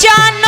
জানো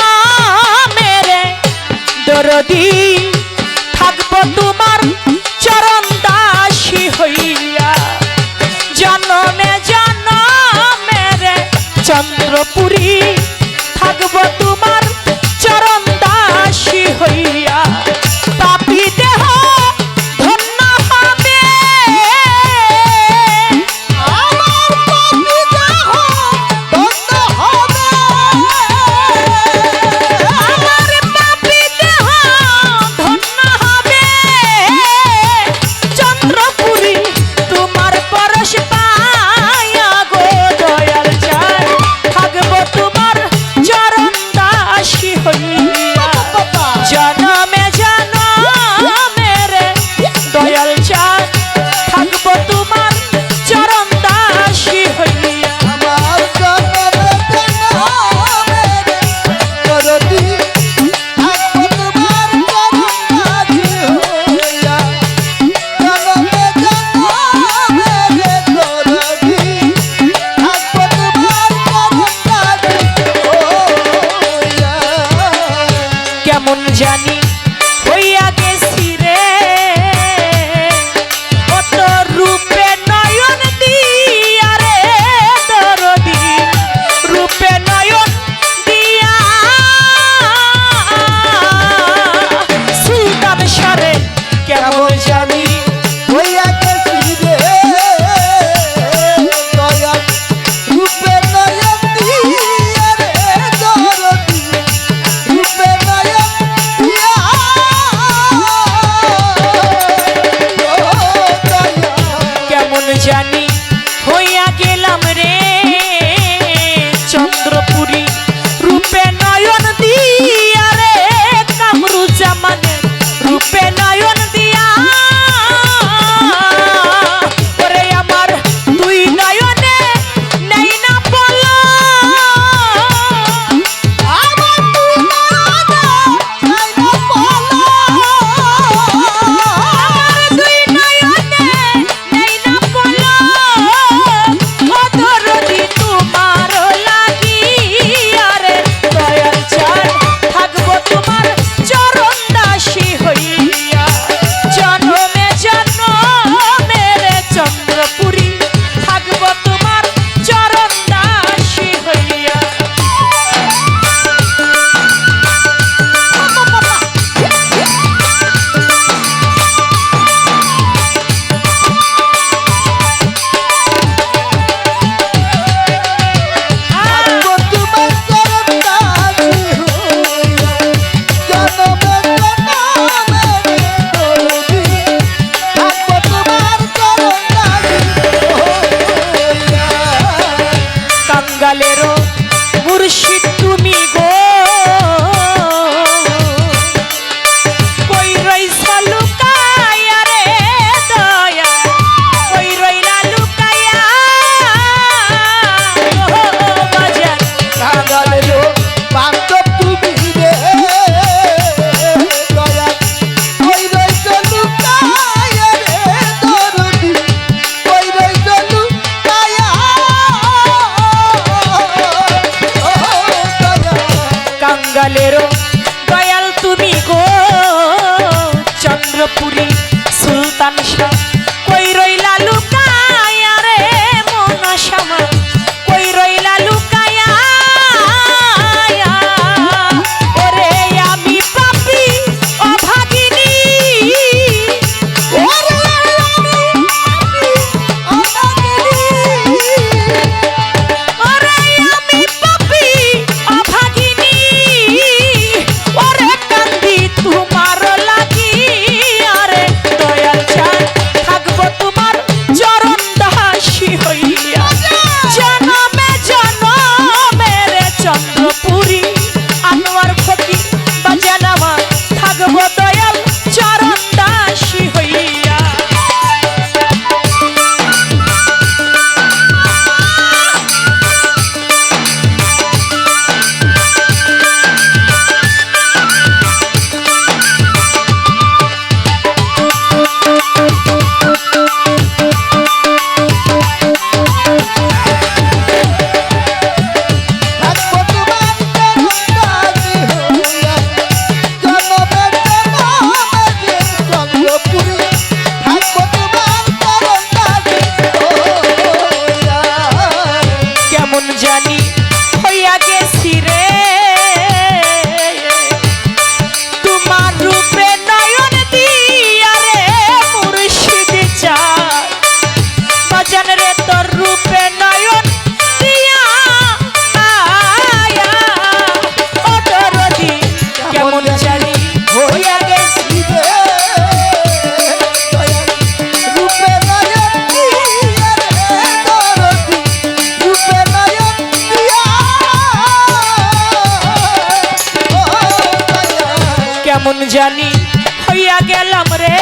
গেলাম রে।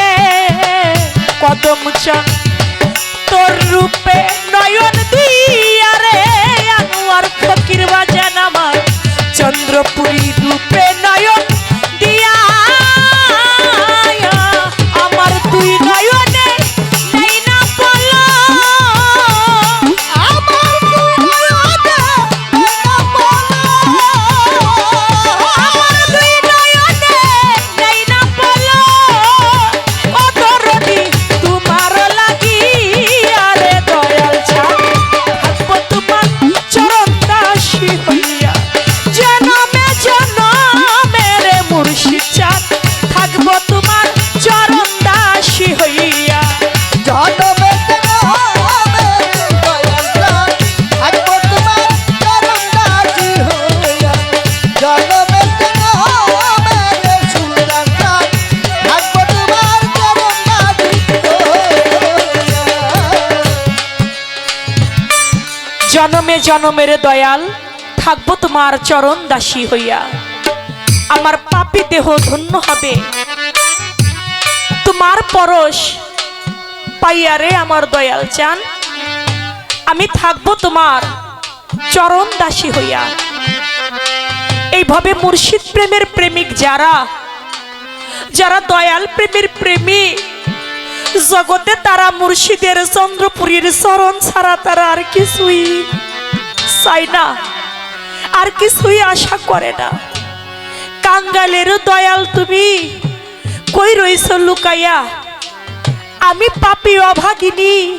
কদম চান তোর রূপে নয়ন দিয়া রে। আনোয়ার ফকির বাজান আমার। চন্দ্রপুরী রূপে নয়ন জনমের দয়াল, থাকব তোমার চরণ দাসী হইয়া। আমার পাপি দেহ ধন্য হবে। তোমার পরশ পাইয়া রে আমার দয়াল চান। আমি থাকব তোমার চরণ দাসী হইয়া। এইভাবে মুর্শিদ প্রেমের প্রেমিক যারা যারা দয়াল প্রেমের প্রেমী, জগতে তারা মুর্শিদের চন্দ্রপুরীর চরণ ছাড়া তারা আর কিছুই চাই না। আর কিছুই আশা করে না। কাঙ্গালের দয়াল তুমি। কই রইছ লুকাইয়া? আমি পাপি অভাগিনী।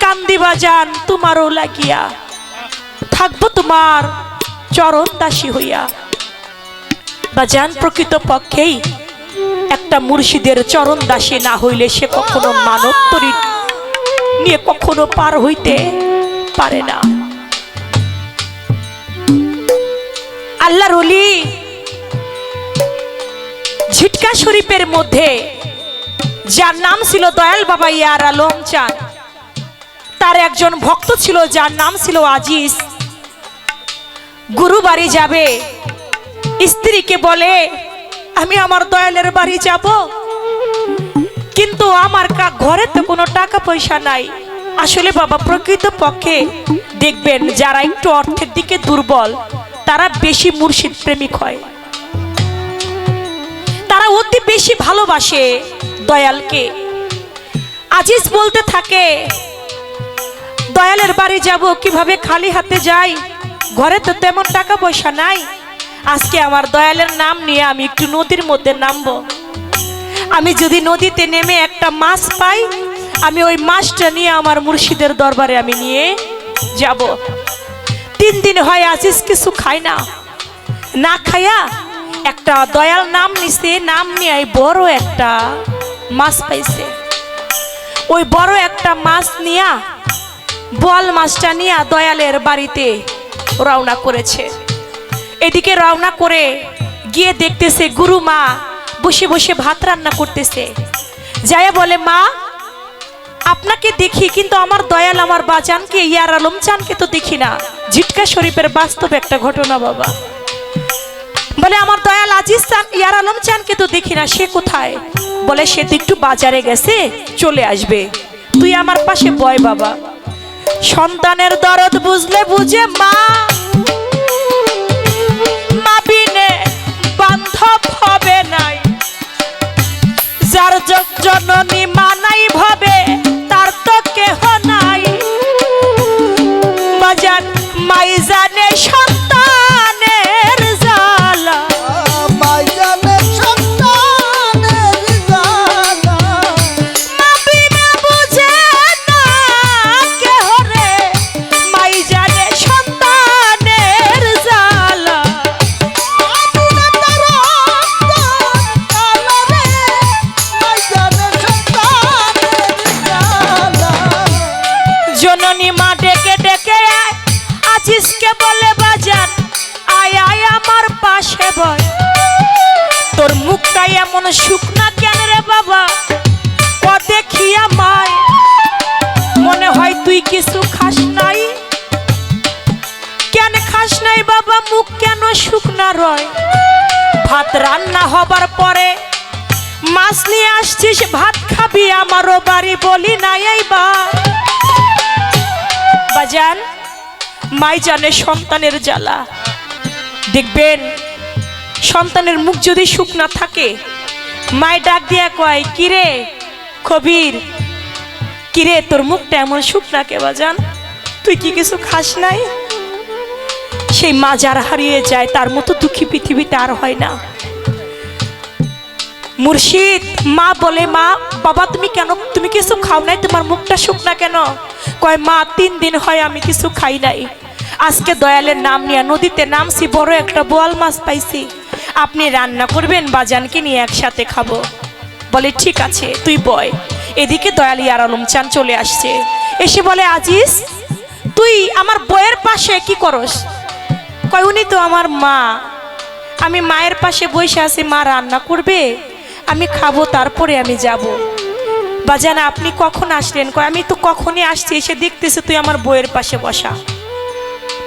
কান্দিবা যান তোমারও লাগিয়া। থাকব তোমার চরণ দাসী হইয়া। বাজান প্রকৃত পক্ষেই একটা মুর্শিদের চরণ দাসী না হইলে সে কখনো মানব তরি নিয়ে কখনো পার হইতে পারে না। আল্লাহর অলি ঝিটকা শরীফের মধ্যে, যার নাম ছিল দয়াল বাবা ইয়ার আলম চান তার একজন ভক্ত ছিল যার নাম ছিল আজিজ। গুরু বাড়ি যাবে, স্ত্রীকে বলে, আমি আমার দয়ালের বাড়ি যাব। কিন্তু আমার ঘরে তো কোনো টাকা পয়সা নাই। আসলে বাবা প্রকৃত পক্ষে দেখবেন যারা একটু অর্থের দিকে দুর্বল তারা বেশি মুর্শিদ প্রেমিক হয়। তারা অতি বেশি ভালোবাসে দয়ালকে। আজিজ বলতে থাকে, দয়ালের বাড়ি যাব, কীভাবে খালি হাতে যাই? ঘরে তো তেমন টাকা পয়সা নাই। আজকে আমার দয়ালের নাম নিয়ে আমি একটু নদীর মধ্যে নামবো। আমি যদি নদীতে নেমে একটা মাছ পাই, আমি ওই মাছটা নিয়ে আমার মুর্শিদের দরবারে আমি নিয়ে যাব। তিন দিন হয় আজিজ কিছু খায় না। না খায়া একটা দয়াল নাম নিছে, নাম নিয়ে বড় একটা মাছ পাইছে। ওই বড় একটা মাছ নিয়া বল মাছটা নিয়ে দয়ালের বাড়িতে রওনা করেছে। এদিকে রওনা করে গিয়ে দেখতেছে গুরু মা বসে বসে ভাত রান্না করতেছে। যায়া বলে, মা আপনাকে দেখি, কিন্তু আমার দয়াল আমার বাজানকে ইয়ার আলম চানকে তো দেখি না। ঝিটকা শরীফের বাস্তব একটা ঘটনা, বাবা। বলে, আমার দয়াল আজিজ চান, ইয়ার আলম চানকে তো দেখি না, সে কোথায়? বলে, সে তো একটু বাজারে গেছে, চলে আসবে। তুই আমার পাশে বয়, বাবা। সন্তানের দরদ বুঝলে বুঝে মা। মা বিনে বান্ধব হবে নাই। যার জননী মানাই ভাবে তার তো কেহ নাই। বাজান বাজান সন্তানের জ্বালা। দেখবেন, সন্তানের মুখ যদি না থাকে মায় ডাক দিয়া কয়, কিরে, কবির, কিরে, তোর মুখটা এমন সুখ কে বাজান? তুই কি কিছু খাস নাই? সেই মা যার হারিয়ে যায়, তার মতো দুঃখী পৃথিবীতে আর হয় না। মুর্শিদ, মা বলে, মা বাবা, তুমি কেন, তুমি কিছু খাও নাই? তোমার মুখটা শুকনা কেন? কয়, মা, তিন দিন হয় আমি কিছু খাই নাই। আজকে দয়ালের নাম নিয়ে নদীতে নামছি, বড় একটা বোয়াল মাছ পাইছি। আপনি রান্না করবেন, বাজানকে নিয়ে একসাথে খাব। বলে, ঠিক আছে, তুই বয়। এদিকে দয়াল ইয়ার আলম চান চলে আসছে। এসে বলে, আজিজ, তুই আমার বইয়ের পাশে কি করস? কয়, উনি তো আমার মা। আমি মায়ের পাশে বসে আছি, মা রান্না করবে, আমি খাব, তারপরে আমি যাব। বাজানা, আপনি কখন আসলেন? কয়, আমি তো কখনই আসছি, এসে দেখতেছি তুই আমার বইয়ের পাশে বসা।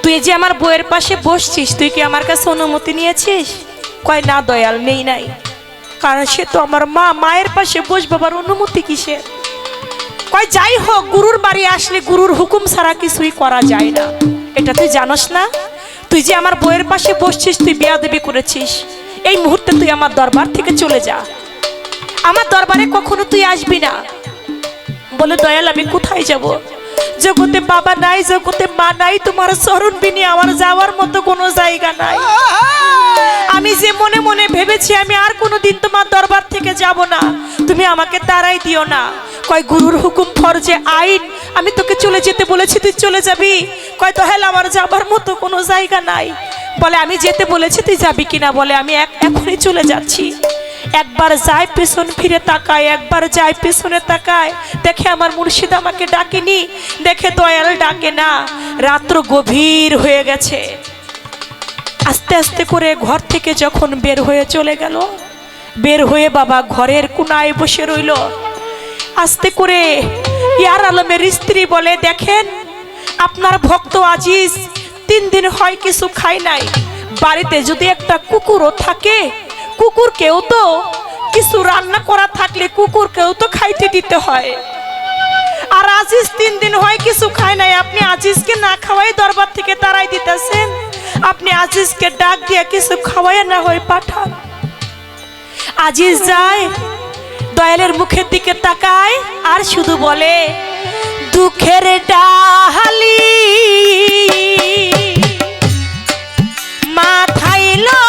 তুই যে আমার বইয়ের পাশে বসছিস, তুই কি আমার কাছে অনুমতি নিয়েছিস? কয়, না দয়াল, নেই নাই। কারণ সে তো আমার মা, মায়ের পাশে বস বাবার অনুমতি কিসের কয়, যাই হোক, গুরুর বাড়ি আসলে গুরুর হুকুম ছাড়া কিছুই করা যায় না। এটা তুই জানোস না? তুই যে আমার বইয়ের পাশে বসছিস, তুই বিয়া দেবী করেছিস। এই মুহূর্তে তুই আমার দরবার থেকে চলে যা। আমার দরবারে কখনো তুই আসবি না। বলে, দয়াল, আমি কোথায় যাব? জগতে বাবা নাই, জগতে মা নাই, তোমার চরণ বিনি আমার যাওয়ার মতো কোনো জায়গা নাই। আমি যে মনে মনে ভেবেছি, আমি আর কোনো দিন তোমার দরবার থেকে যাব না। তুমি আমাকে তারাই দিও না। কয়, গুরুর হুকুম ফরজে আইন, আমি তোকে চলে যেতে বলেছি, তুই চলে যাবি? কয় তো হেল আমার যাবার মতো কোনো জায়গা নাই। বলে, আমি যেতে বলেছি, তুই যাবি কিনা? বলে, আমি এক এখনই চলে যাচ্ছি। একবার যায় পেছন, ফিরে তাকায়। একবার যায় পেছনে তাকায়। দেখে আমার মুর্শিদ আমাকে ডাকেনি। দেখে দয়াল ডাকে না। রাত্র গভীর হয়ে গেছে। আস্তে আস্তে করে ঘর থেকে যখন বের হয়ে চলে গেল, বের হয়ে বাবা ঘরের কোনায় বসে রইল। আস্তে করে ইয়ার আলমের স্ত্রী বলে, দেখেন, আপনার ভক্ত আজিজ তিন দিন হয় কিছু খাই নাই। বাড়িতে যদি একটা কুকুরও থাকে কুকুরকেও তো কিছু রান্না করা থাকলে কুকুরকেও তো খাইতে দিতে হয়। আর আজিজ তিন দিন হয় কিছু খায় নাই। আপনি আজিজকে না খাওয়াই দরবার থেকে তারাই দিতেছেন। আপনি আজিজকে ডাক দিয়ে কিছু খাওয়াই না হয় পাঠান। আজিজ যায়, দয়ালের মুখের দিকে তাকায় আর শুধু বলে, দুঃখের ডাহালি মাথায় লয়া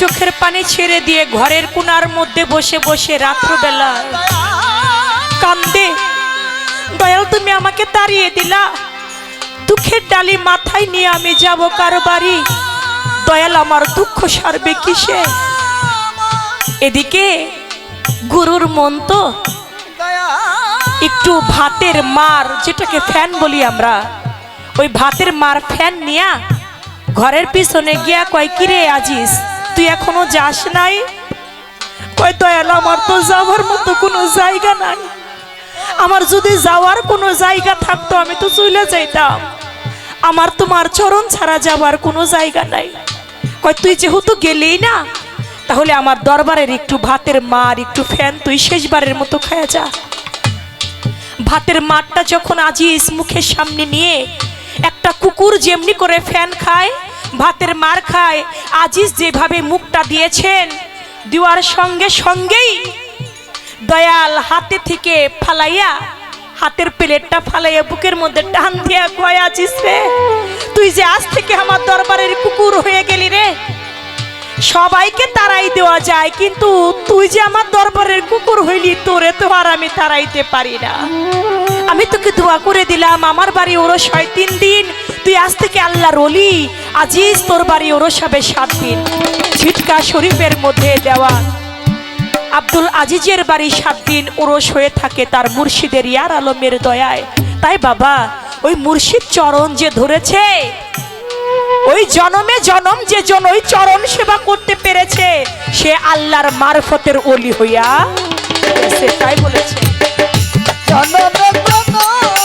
চোখের পানি ছেড়ে দিয়ে ঘরের কোনার মধ্যে বসে বসে রাত্রবেলা কান্দে। দয়াল, তুমি আমাকে তাড়িয়ে দিলা। দুঃখের ডালি মাথায় নিয়ে আমি যাব কারও বাড়ি? দয়াল, আমার দুঃখ সারবে কিসে? এদিকে গুরুর মন তো একটু ভাতের মার, যেটাকে ফ্যান বলি আমরা। ওই ভাতের মার ফ্যান নিয়া ঘরের পিছনে গিয়া কয়, কিরে আজিস তুই এখনও যাস নাই? কয়, দয়াল আমার তো যাওয়ার মতো কোনো জায়গা নাই। আমার যদি যাওয়ার কোনো জায়গা থাকতো, আমি তো চলে যাইতাম। আমার তোমার চরণ ছাড়া যাওয়ার কোনো জায়গা নাই। কয়, তুই যেহেতু গেলেই না, তাহলে আমার দরবারের একটু ভাতের মার, একটু ফ্যান তুই শেষবারের মতো খায়া যা। ভাতের মারটা যখন আজিজ মুখের সামনে নিয়ে একটা কুকুর যেমনি করে ফ্যান খায় ভাতের মার খায়। আজিজ যেভাবে মুখটা দিয়েছেন দেওয়ার সঙ্গে সঙ্গেই দয়াল হাতে থেকে ফালাইয়া, হাতের প্লেটটা ফালাইয়া বুকের মধ্যে টান দিয়া কয় আছিস রে, তুই যে আজ থেকে আমার দরবারের কুকুর হয়ে গেলি রে। সবাইকে তারাই দেওয়া যায়, কিন্তু তুই যে আমার দরবারের কুকুর হইলি, তোরে তো আর আমি তারাইতে পারি না। আমি তোকে দোয়া করে দিলাম, আমার বাড়ি ওরস হয় তিন দিন, তুই আজ থেকে আল্লাহ রলি আজিজ তোর বাড়ি ওরস হবে সাত দিন। ছিটকা শরীফের মধ্যে দেওয়া। আব্দুল আজিজের বাড়ি সাত দিন ওরস হয়ে থাকে তার মুর্শিদের ইয়ার আলমের দয়ায়। তাই বাবা, ওই মুর্শিদ চরণ যে ধরেছে ওই জনমে জনম যে জন ওই চরণ সেবা করতে পেরেছে, সে আল্লাহর মারফতের অলি হইয়া সে তাই বলেছে। জনমে জনমে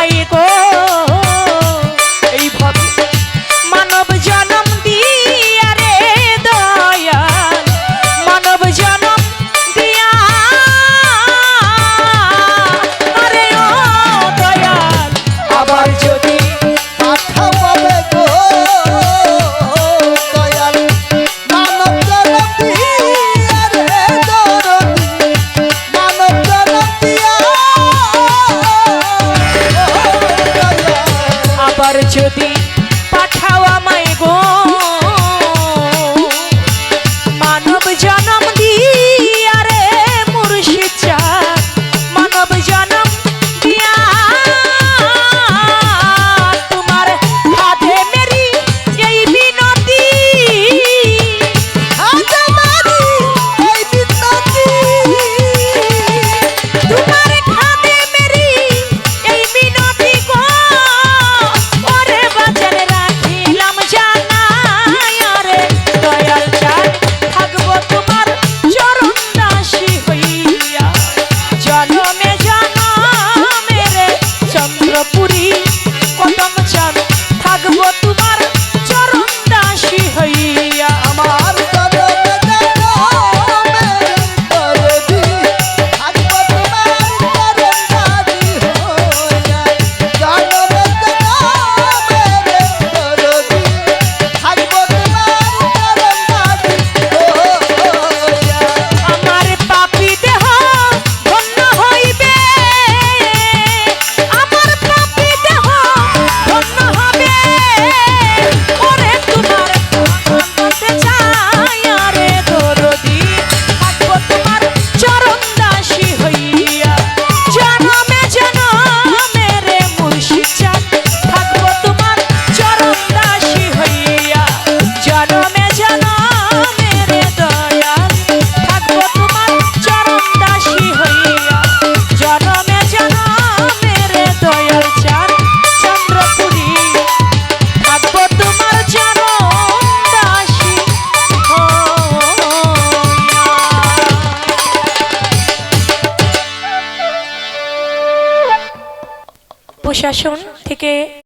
পাঠাও আমায়